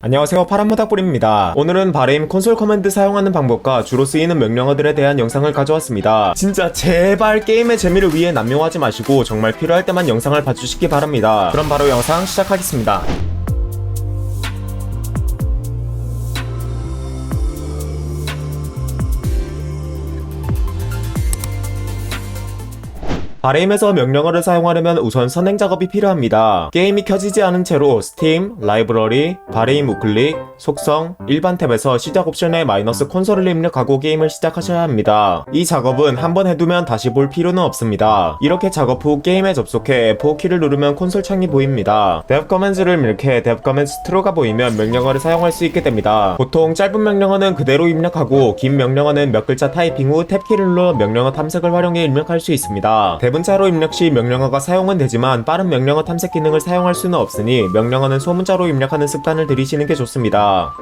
안녕하세요. 파란모닥불입니다. 오늘은 바레임 콘솔 커맨드 사용하는 방법과 주로 쓰이는 명령어들에 대한 영상을 가져왔습니다. 진짜 제발 게임의 재미를 위해 남용하지 마시고 정말 필요할 때만 영상을 봐주시기 바랍니다. 그럼 바로 영상 시작하겠습니다 바레임에서 명령어를 사용하려면 우선 선행 작업이 필요합니다. 게임이 켜지지 않은 채로 스팀, 라이브러리, 바레임 우클릭, 속성, 일반 탭에서 시작 옵션에 마이너스 콘솔을 입력하고 게임을 시작하셔야 합니다. 이 작업은 한번 해두면 다시 볼 필요는 없습니다. 이렇게 작업 후 게임에 접속해 F4키를 누르면 콘솔 창이 보입니다. dev commands를 입력해 dev commands true가 보이면 명령어를 사용할 수 있게 됩니다. 보통 짧은 명령어는 그대로 입력하고 긴 명령어는 몇 글자 타이핑 후 탭키를 눌러 명령어 탐색을 활용해 입력할 수 있습니다. 대 문자로 입력 시 명령어가 사용은 되지만 빠른 명령어 탐색 기능을 사용할 수는 없으니 명령어는 소문자로 입력하는 습관을 들이시는 게 좋습니다.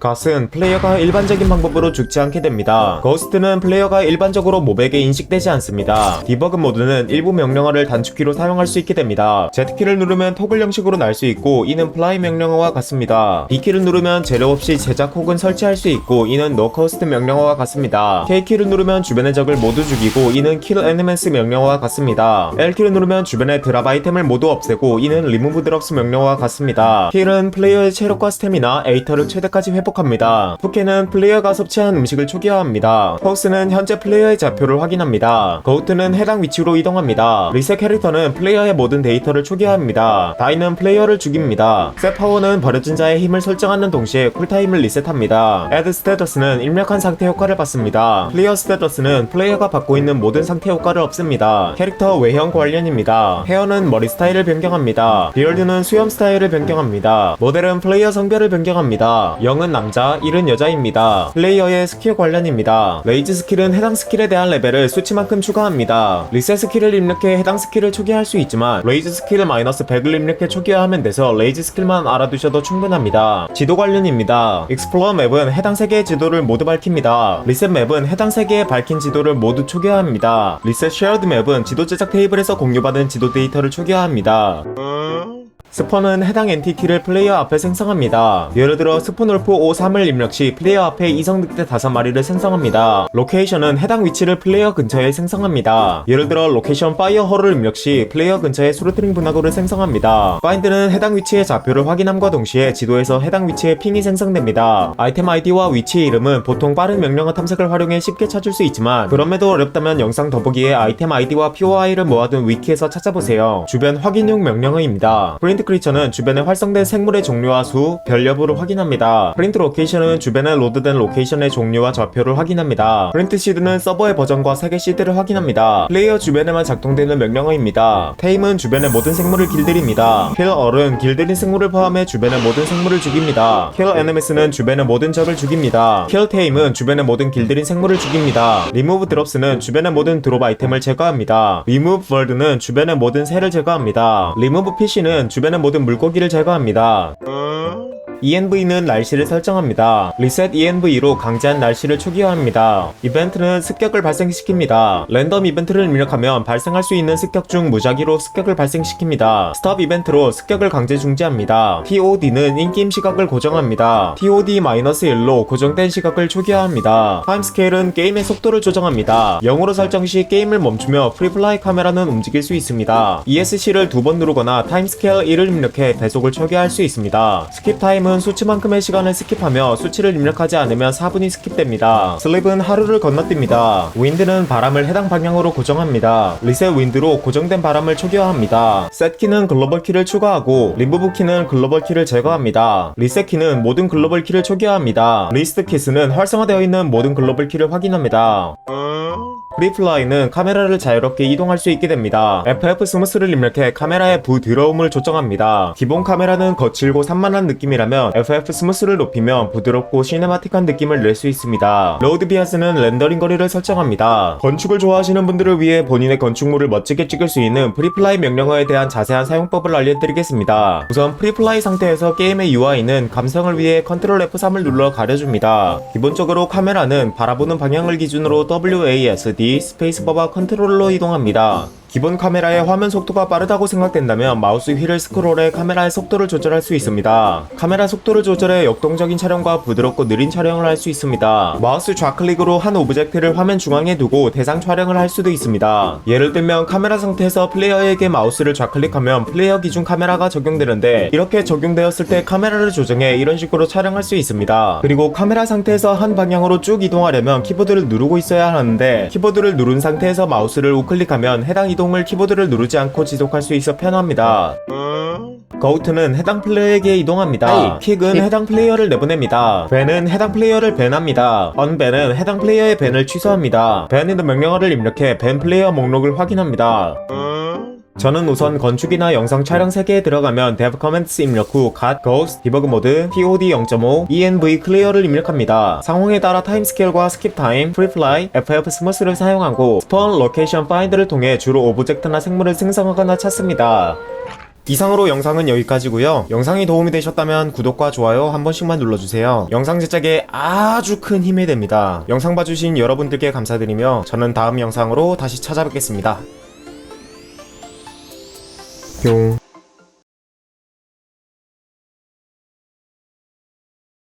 갓은 플레이어가 일반적인 방법으로 죽지 않게 됩니다. 거스트는 플레이어가 일반적으로 몹에게 인식되지 않습니다. 디버그 모드는 일부 명령어를 단축키로 사용할 수 있게 됩니다. Z키를 누르면 토글 형식으로 날 수 있고 이는 플라이 명령어와 같습니다. B키를 누르면 재료 없이 제작 혹은 설치할 수 있고 이는 노 커스트 명령어와 같습니다. K키를 누르면 주변의 적을 모두 죽이고 이는 킬 애니멘스 명령어와 같습니다. L키를 누르면 주변의 드랍 아이템을 모두 없애고 이는 리무브 드롭스 명령어와 같습니다. 킬은 플레이어의 체력과 스태미나, 에이터를 최대까지 회복 합니다. 푸케는 플레이어가 섭취한 음식을 초기화합니다. 헉스는 현재 플레이어의 좌표를 확인합니다. 거우트는 해당 위치로 이동합니다. 리셋 캐릭터는 플레이어의 모든 데이터를 초기화합니다. 다이는 플레이어를 죽입니다. 셋 파워는 버려진 자의 힘을 설정하는 동시에 쿨타임을 리셋합니다. 애드 스테터스는 입력한 상태 효과를 받습니다. 플레이어 스테터스는 플레이어가 받고 있는 모든 상태 효과를 없앱니다. 캐릭터 외형 관련입니다. 헤어는 머리 스타일을 변경합니다. 비얼드는 수염 스타일을 변경합니다. 모델은 플레이어 성별을 변경합니다. 0은 남자, 1은 여자입니다. 플레이어의 스킬 관련입니다. 레이즈 스킬은 해당 스킬에 대한 레벨을 수치만큼 추가합니다. 리셋 스킬을 입력해 해당 스킬을 초기화할 수 있지만 레이즈 스킬을 마이너스 100을 입력해 초기화하면 돼서 레이즈 스킬만 알아두셔도 충분합니다. 지도 관련입니다. 익스플로어 맵은 해당 세계의 지도를 모두 밝힙니다. 리셋 맵은 해당 세계에 밝힌 지도를 모두 초기화합니다. 리셋 쉐어드 맵은 지도 제작 테이블에서 공유받은 지도 데이터를 초기화합니다. 스폰은 해당 엔티티를 플레이어 앞에 생성합니다. 예를 들어 스폰울프 53을 입력 시 플레이어 앞에 이성 늑대 5마리를 생성합니다. 로케이션은 해당 위치를 플레이어 근처에 생성합니다. 예를 들어 로케이션 파이어홀을 입력 시 플레이어 근처에 수루트링 분화구를 생성합니다. 파인드는 해당 위치의 좌표를 확인함과 동시에 지도에서 해당 위치의 핑이 생성됩니다. 아이템 아이디와 위치의 이름은 보통 빠른 명령어 탐색을 활용해 쉽게 찾을 수 있지만 그럼에도 어렵다면 영상 더보기에 아이템 아이디와 POI를 모아둔 위키에서 찾아보세요. 주변 확인용 명령어입니다. 프린트 크리처는 주변에 활성된 생물의 종류와 수, 별 여부를 확인합니다. 프린트 로케이션은 주변에 로드된 로케이션의 종류와 좌표를 확인합니다. 프린트 시드는 서버의 버전과 세계 시드를 확인합니다. 플레이어 주변에만 작동되는 명령어입니다. 테임은 주변의 모든 생물을 길들입니다. 킬 얼은 길들인 생물을 포함해 주변의 모든 생물을 죽입니다. 킬 에네미스는 주변의 모든 적을 죽입니다. 킬 테임은 주변의 모든 길들인 생물을 죽입니다. 리무브 드롭스는 주변의 모든 드롭 아이템을 제거합니다. 리무브 벌드는 주변의 모든 새를 제거합니다. 리무브 피쉬는 주변의 모든 물고기를 제거합니다. ENV는 날씨를 설정합니다. 리셋 ENV로 강제한 날씨를 초기화합니다. 이벤트는 습격을 발생시킵니다. 랜덤 이벤트를 입력하면 발생할 수 있는 습격 중 무작위로 습격을 발생시킵니다. 스톱 이벤트로 습격을 강제 중지합니다. TOD는 인게임 시각을 고정합니다. TOD-1로 고정된 시각을 초기화합니다. 타임스케일은 게임의 속도를 조정합니다. 0으로 설정 시 게임을 멈추며 프리플라이 카메라는 움직일 수 있습니다. ESC를 두 번 누르거나 타임스케일 1을 입력해 배속을 초기화할 수 있습니다. 스킵 타임 은 수치만큼의 시간을 스킵하며 수치를 입력하지 않으면 4분이 스킵됩니다. 슬립은 하루를 건너뜁니다. 윈드는 바람을 해당 방향으로 고정합니다. 리셋 윈드로 고정된 바람을 초기화합니다. 셋 키는 글로벌 키를 추가하고 리무브 키는 글로벌 키를 제거합니다. 리셋 키는 모든 글로벌 키를 초기화합니다. 리스트 키스는 활성화되어 있는 모든 글로벌 키를 확인합니다. 프리플라이는 카메라를 자유롭게 이동할 수 있게 됩니다. FF 스무스를 입력해 카메라의 부드러움을 조정합니다. 기본 카메라는 거칠고 산만한 느낌이라면 FF 스무스를 높이면 부드럽고 시네마틱한 느낌을 낼 수 있습니다. 로드 비아스는 렌더링 거리를 설정합니다. 건축을 좋아하시는 분들을 위해 본인의 건축물을 멋지게 찍을 수 있는 프리플라이 명령어에 대한 자세한 사용법을 알려드리겠습니다. 우선 프리플라이 상태에서 게임의 UI는 감성을 위해 컨트롤 F3을 눌러 가려줍니다. 기본적으로 카메라는 바라보는 방향을 기준으로 WASD 스페이스바와 컨트롤러 이동합니다. 기본 카메라의 화면 속도가 빠르다고 생각된다면 마우스 휠을 스크롤해 카메라의 속도를 조절할 수 있습니다. 카메라 속도를 조절해 역동적인 촬영과 부드럽고 느린 촬영을 할 수 있습니다. 마우스 좌클릭으로 한 오브젝트를 화면 중앙에 두고 대상 촬영을 할 수도 있습니다. 예를 들면 카메라 상태에서 플레이어에게 마우스를 좌클릭하면 플레이어 기준 카메라가 적용되는데 이렇게 적용되었을 때 카메라를 조정해 이런 식으로 촬영할 수 있습니다. 그리고 카메라 상태에서 한 방향으로 쭉 이동하려면 키보드를 누르고 있어야 하는데 키보드를 누른 상태에서 마우스를 우클릭하면 해당 이동 을 키보드를 누르지 않고 지속할 수 있어 편합니다. 거우트는 해당 플레이어에게 이동합니다. 킥은 킥. 해당 플레이어를 내보냅니다. 밴은 해당 플레이어를 밴합니다. 언밴은 해당 플레이어의 밴을 취소합니다. 밴이든 명령어를 입력해 밴 플레이어 목록을 확인합니다. 저는 우선 건축이나 영상 촬영 세계에 들어가면 dev comments 입력 후 gat, ghost, 디버그 모드, POD 0.5, env clear를 입력합니다. 상황에 따라 타임스케일과 스킵 타임, 프리플라이, FF 스무스를 사용하고 spawn location find를 통해 주로 오브젝트나 생물을 생성하거나 찾습니다. 이상으로 영상은 여기까지고요. 영상이 도움이 되셨다면 구독과 좋아요 한 번씩만 눌러주세요. 영상 제작에 아주 큰 힘이 됩니다. 영상 봐주신 여러분들께 감사드리며 저는 다음 영상으로 다시 찾아뵙겠습니다. 뿅.